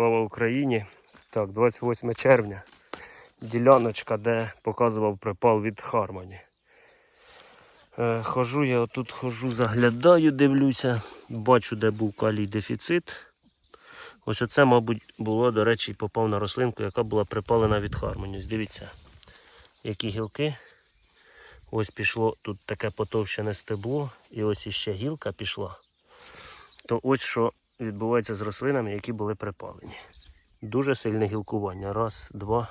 Слава Україні! Так, 28 червня. Діляночка, де показував припал від Хармоні. Е, хожу я отут хожу, заглядаю, дивлюся, бачу, де був калій дефіцит. Ось оце, мабуть, було, до речі, попав на рослинку, яка була припалена від Хармоні. Дивіться, які гілки. Ось пішло тут таке потовщене стебло, і ось іще гілка пішла. То ось що відбувається з рослинами, які були припалені. Дуже сильне гілкування. Раз, два,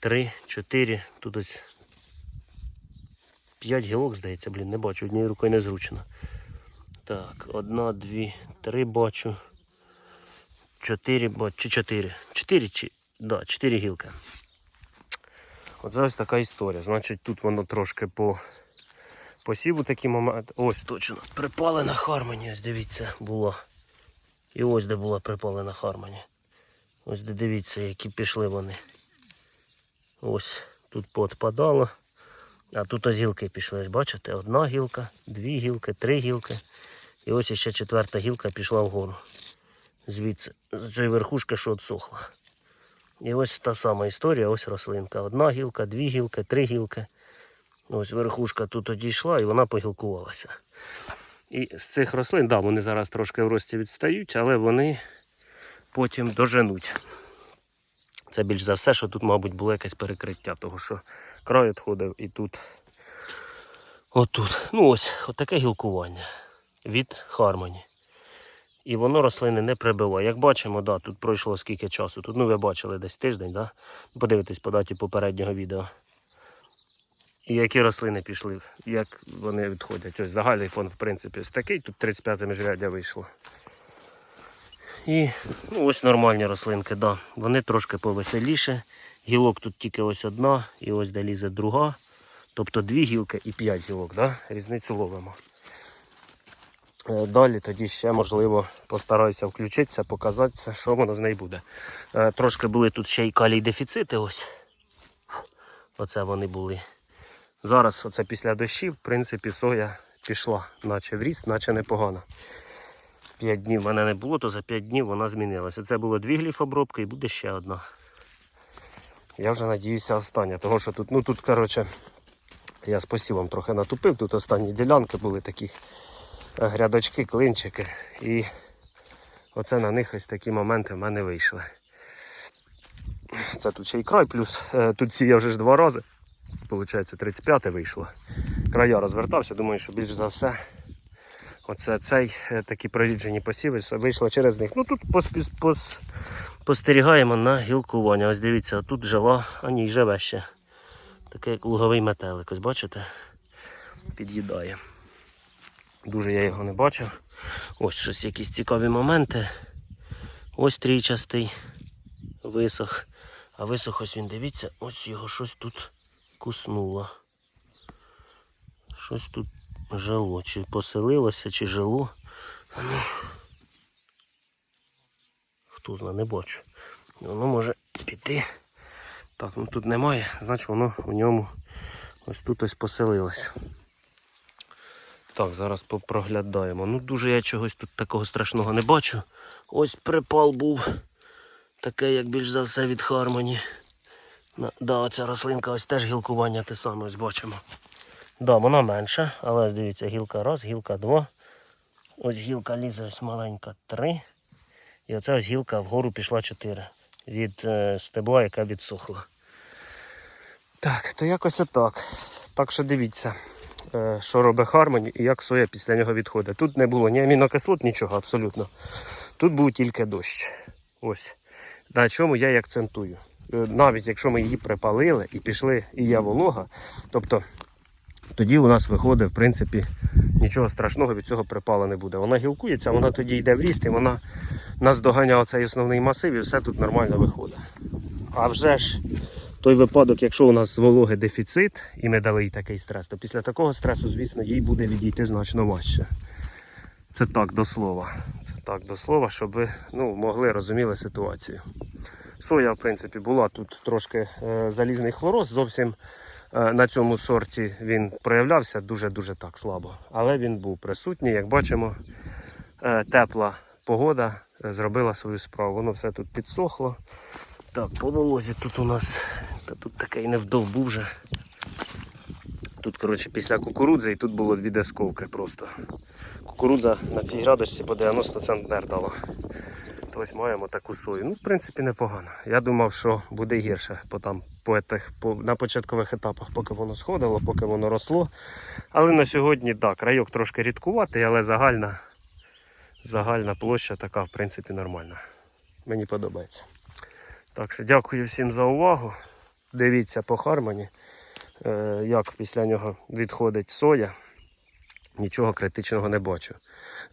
три, чотири. Тут ось п'ять гілок, здається, блін, не бачу, однією рукою незручно. Так, одна, дві, три бачу. Чотири бачу, чи чотири. Чотири чи. Да, чотири гілки. Оце ось така історія. Значить, тут воно трошки по посіву такий момент. Ось точно. Припалена Хармоні, ось дивіться, була. І ось де була припалена Хармоні. Ось де дивіться, які пішли вони. Ось тут поотпадало. А тут гілки пішли. Бачите? Одна гілка, дві гілки, три гілки. І ось ще четверта гілка пішла вгору. Звідси, з цієї верхушки, що отсохла. І ось та сама історія, ось рослинка. Одна гілка, дві гілки, три гілки. Ось верхушка тут одійшла і вона погілкувалася. І з цих рослин, да, вони зараз трошки в рості відстають, але вони потім доженуть. Це більш за все, що тут, мабуть, було якесь перекриття, того що край відходив і тут. Отут. Ну ось, отаке гілкування від Хармоні. І воно рослини не прибиває. Як бачимо, да, тут пройшло скільки часу. Тут, ну ви бачили десь тиждень, да? подивитесь по даті попереднього відео. І які рослини пішли, як вони відходять. Ось загальний фон, в принципі, ось такий, тут 35 міжряддя вийшло. І ну, ось нормальні рослинки, да. вони трошки повеселіше. Гілок тут тільки ось одна, і ось де лізе друга. Тобто дві гілки і п'ять гілок, да? різницю ловимо. Е, Далі тоді ще, можливо, постараюся включитися, показатися, що воно з нею буде. Е, Трошки були тут ще й калій дефіцити. Ось. Оце вони були. Зараз, оце після дощів, в принципі, соя пішла, наче в ріст, наче непогано. П'ять днів в мене не було, то за 5 днів вона змінилася. Це було дві гліфобробки і буде ще одна. Я вже надіюся остання, тому що тут, ну тут, коротше, я з посівом трохи натупив, тут останні ділянки були такі е, грядочки, клинчики. І оце на них ось такі моменти в мене вийшли. Це тут ще й край, плюс е, тут сіяв вже ж два рази. Получається, 35 вийшло. Края розвертався, думаю, що більш за все. Оце цей е, такі проріджені посіви вийшло через них. Ну тут пос, пос, спостерігаємо на гілкування. Ось дивіться, тут жила, а ні, живе ще. Такий як луговий метелик, ось бачите? Під'їдає. Дуже я його не бачив. Ось щось якісь цікаві моменти. Ось трійчастий висох. А висох ось він, дивіться, ось його щось тут куснуло. Щось тут жило. Чи поселилося, чи жило. Хто знає, не бачу. Воно може піти. Так, ну тут немає, значить воно в ньому ось тут ось поселилося. Так, зараз попроглядаємо. Ну дуже я чогось тут такого страшного не бачу. Ось припал був. Таке, як більш за все від Хармоні. Да, оця рослинка ось теж гілкування те саме ось бачимо. Да, вона менша, але дивіться, гілка раз, гілка два. Ось гілка лізе ось маленька три. І оця ось гілка вгору пішла чотири. Від е, стебла, яка відсохла. Так, то якось отак. Так що дивіться, е, що робить Хармоні і як соя після нього відходить. Тут не було ні амінокислот, нічого абсолютно. Тут був тільки дощ. Ось. На чому я і акцентую. Е, Навіть якщо ми її припалили і пішли, і є волога, тобто тоді у нас виходить, в принципі, нічого страшного від цього припала не буде. Вона гілкується, вона тоді йде в ріст, і вона нас доганяє цей основний масив, і все тут нормально виходить. А вже ж той випадок, якщо у нас вологи дефіцит, і ми дали їй такий стрес, то після такого стресу, звісно, їй буде відійти значно важче. Це так до слова. Це так до слова, щоб ви ну, могли розуміли ситуацію. Соя, в принципі, була тут трошки е, залізний хлороз. Зовсім е, на цьому сорті він проявлявся дуже-дуже так слабо. Але він був присутній. Як бачимо, е, тепла погода зробила свою справу. Воно все тут підсохло. Так, по волозі тут у нас та тут такий невдов був вже. Тут, коротше, після кукурудзи і тут було дві десковки просто. Кукурудза на цій градочці по 90 центнер дала. Ось маємо таку сою. Ну, в принципі, непогано. Я думав, що буде гірше по там, по етих, по, на початкових етапах, поки воно сходило, поки воно росло. Але на сьогодні так, райок трошки рідкуватий, але загальна, загальна площа така, в принципі, нормальна. Мені подобається. Так що дякую всім за увагу. Дивіться по Хармоні, е, як після нього відходить соя. Нічого критичного не бачу.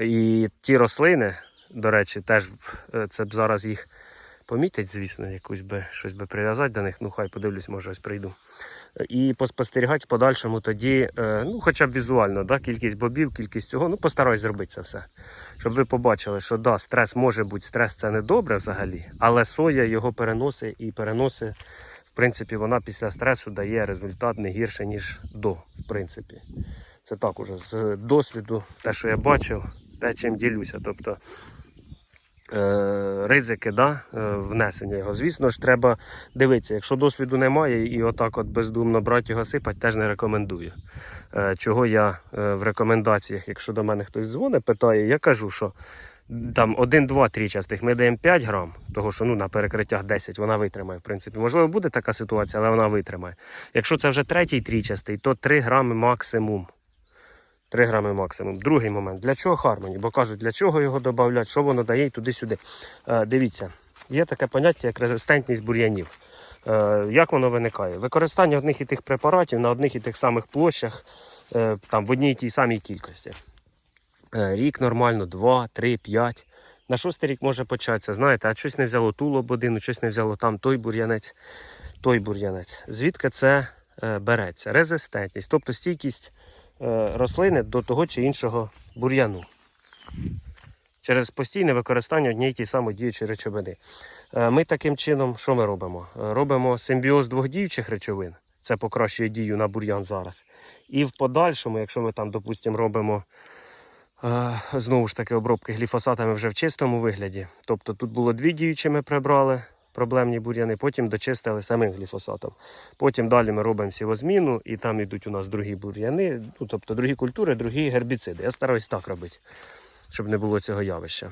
І ті рослини, до речі, теж е, це б зараз їх помітять, звісно, якусь би щось би прив'язати до них. Ну, хай подивлюсь, може ось прийду. І поспостерігати в подальшому тоді, е, ну, хоча б візуально, да, кількість бобів, кількість цього. Ну, постараюсь зробити це все. Щоб ви побачили, що да, стрес може бути, стрес це не добре взагалі, але соя його переносить і переносить. В принципі, вона після стресу дає результат не гірше, ніж до, в принципі. Це так уже з досвіду, те, що я бачив, те, чим ділюся. Тобто ризики да, е, внесення його. Звісно ж, треба дивитися. Якщо досвіду немає і отак от бездумно брати його сипати, теж не рекомендую. Е, чого я е, в рекомендаціях, якщо до мене хтось дзвонить, питає, я кажу, що там 1, 2, 3 частих ми даємо 5 грам, того що ну, на перекриттях 10 вона витримає, в принципі. Можливо, буде така ситуація, але вона витримає. Якщо це вже третій трічастий, то 3 грами максимум. 3 грами максимум. Другий момент. Для чого Хармоні? Бо кажуть, для чого його додають, що воно дає туди-сюди. Е, дивіться, є таке поняття, як резистентність бур'янів. Е, як воно виникає? Використання одних і тих препаратів на одних і тих самих площах, е, там, в одній і тій самій кількості. Рік нормально, 2, 3, 5. На шостий рік може початися, знаєте, а щось не взяло ту лободину, щось не взяло там той бур'янець, той бур'янець. Звідки це береться? Резистентність, тобто стійкість рослини до того чи іншого бур'яну. Через постійне використання однієї тієї самої діючої речовини. Е, Ми таким чином, що ми робимо? Е, Робимо симбіоз двох діючих речовин. Це покращує дію на бур'ян зараз. І в подальшому, якщо ми там, допустимо, робимо е, знову ж таки обробки гліфосатами вже в чистому вигляді. Тобто тут було дві діючі, ми прибрали проблемні бур'яни, потім дочистили самим гліфосатом. Потім далі ми робимо сівозміну, і там йдуть у нас другі бур'яни, ну, тобто другі культури, другі гербіциди. Я стараюсь так робити, щоб не було цього явища.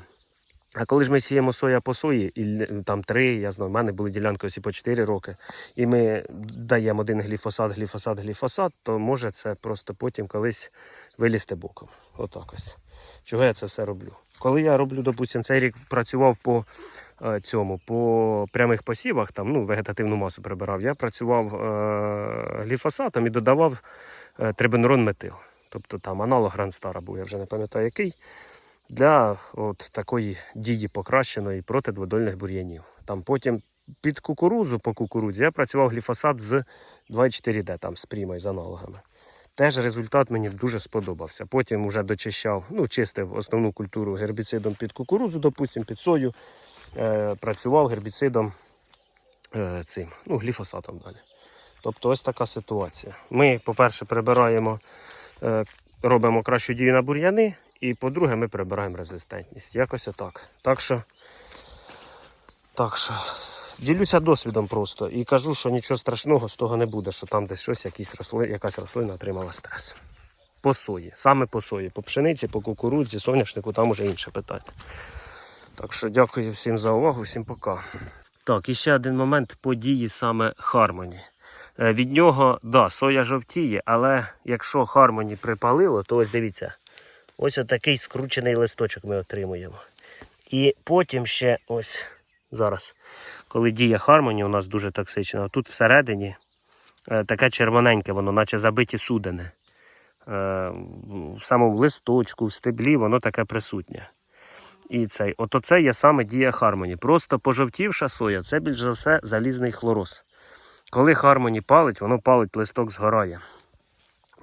А коли ж ми сіємо соя по сої, і там три, я знаю, в мене були ділянки ось і по 4 роки, і ми даємо один гліфосат, гліфосат, гліфосат, то може це просто потім колись вилізти боком. Отак ось. Чого я це все роблю? Коли я роблю, допустимо, цей рік працював по цьому, по прямих посівах, там, ну, вегетативну масу прибирав, я працював е, гліфосатом і додавав е, трибенурон метил. Тобто там аналог Гранстара був, я вже не пам'ятаю який для от такої дії покращеної проти дводольних бур'янів. Там потім під кукурудзу по кукурудзі я працював гліфосат з 2,4D, там з прімою, з аналогами. Теж результат мені дуже сподобався. Потім вже дочищав, ну, чистив основну культуру гербіцидом під кукурудзу, допустим, під сою. Е, працював гербіцидом е, цим, ну, гліфосатом далі. Тобто ось така ситуація. Ми, по-перше, прибираємо, е, робимо кращу дію на бур'яни, і по-друге, ми прибираємо резистентність. Якось отак. Так що, так що, ділюся досвідом просто і кажу, що нічого страшного з того не буде, що там десь щось, якісь росли, якась рослина отримала стрес. По сої, саме по сої, по пшениці, по кукурудзі, соняшнику, там уже інше питання. Так що дякую всім за увагу, всім пока. Так, і ще один момент події саме Хармоні. Е, Від нього, да, соя жовтіє, але якщо Хармоні припалило, то ось дивіться, ось отакий скручений листочок ми отримуємо. І потім ще ось зараз, коли діє Хармоні, у нас дуже токсична, тут всередині е, таке червоненьке, воно, наче забиті судини. Е, в самому листочку, в стеблі, воно таке присутнє. І цей, от оце є саме дія Хармоні. Просто пожовтівша соя, це більш за все залізний хлороз. Коли Хармоні палить, воно палить, листок згорає.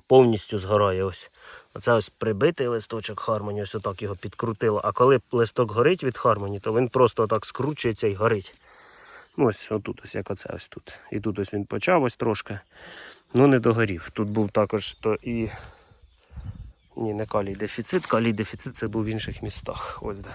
Повністю згорає. ось. Оце ось прибитий листочок Хармоні, ось отак його підкрутило. А коли листок горить від Хармоні, то він просто отак скручується і горить. Ну, ось отут, ось як оце ось тут. І тут ось він почав ось трошки. Ну не догорів. Тут був також то і. Ні, не калій дефіцит. Калій дефіцит це був в інших містах. Ось де.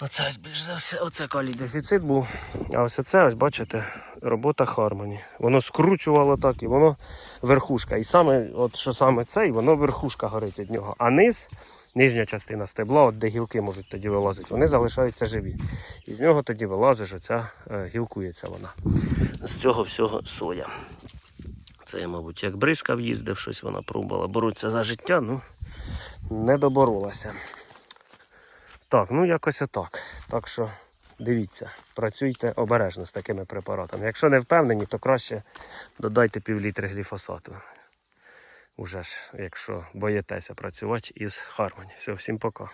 Оце ось більш за все, оце калій дефіцит був. А ось оце, ось бачите, робота Хармоні. Воно скручувало так і воно верхушка. І саме, от що саме цей, воно верхушка горить від нього. А низ, нижня частина стебла, от де гілки можуть тоді вилазити, вони залишаються живі. І з нього тоді вилазиш, оця е, гілкується вона. З цього всього соя. Це я, мабуть, як бризкав їздив, щось вона пробувала. Боротися за життя, ну не доборолася. Так, ну якось отак. Так що дивіться, працюйте обережно з такими препаратами. Якщо не впевнені, то краще додайте пів літри гліфосату. Уже ж, якщо боїтеся працювати із Хармоні. Все, всім пока.